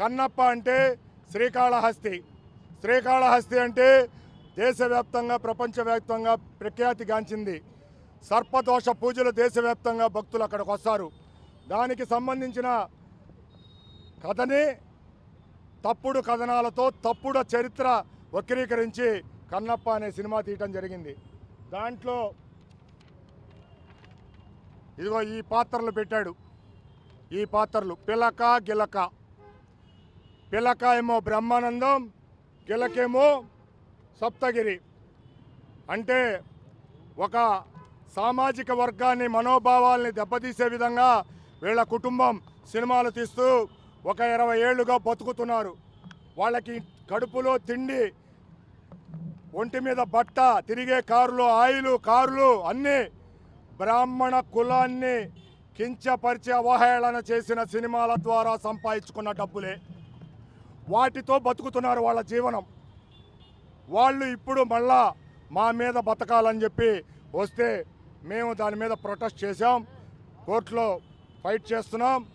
కన్నప్ప అంటే శ్రీకాళహస్తి. శ్రీకాళహస్తి అంటే దేశవ్యాప్తంగా ప్రపంచవ్యాప్తంగా ప్రఖ్యాతిగాంచింది సర్పదోష పూజలు దేశవ్యాప్తంగా భక్తులు అక్కడికి వస్తారు. దానికి సంబంధించిన కథని తప్పుడు కథనాలతో తప్పుడు చరిత్ర వక్రీకరించి కన్నప్ప అనే సినిమా తీయటం జరిగింది. దాంట్లో ఇదిగో ఈ పాత్రలు పెట్టాడు. ఈ పాత్రలు పిలక గిలక. పిలక ఏమో బ్రహ్మానందం గిలకేమో సప్తగిరి. అంటే ఒక సామాజిక వర్గాన్ని మనోభావాల్ని దెబ్బతీసే విధంగా వీళ్ళ కుటుంబం సినిమాలు తీస్తూ ఒక ఇరవై ఏళ్ళుగా బతుకుతున్నారు. వాళ్ళకి కడుపులో తిండి ఒంటి మీద బట్ట తిరిగే కారులు ఆయిలు కారులు అన్నీ బ్రాహ్మణ కులాన్ని కించపరిచి అవహేళన చేసిన సినిమాల ద్వారా సంపాదించుకున్న డబ్బులే. వాటితో బతుకుతున్నారు వాళ్ళ జీవనం. వాళ్ళు ఇప్పుడు మళ్ళా మా మీద బతకాలని చెప్పి వస్తే మేము దాని మీద ప్రొటెస్ట్ చేశాం. కోర్టులో ఫైట్ చేస్తున్నాం.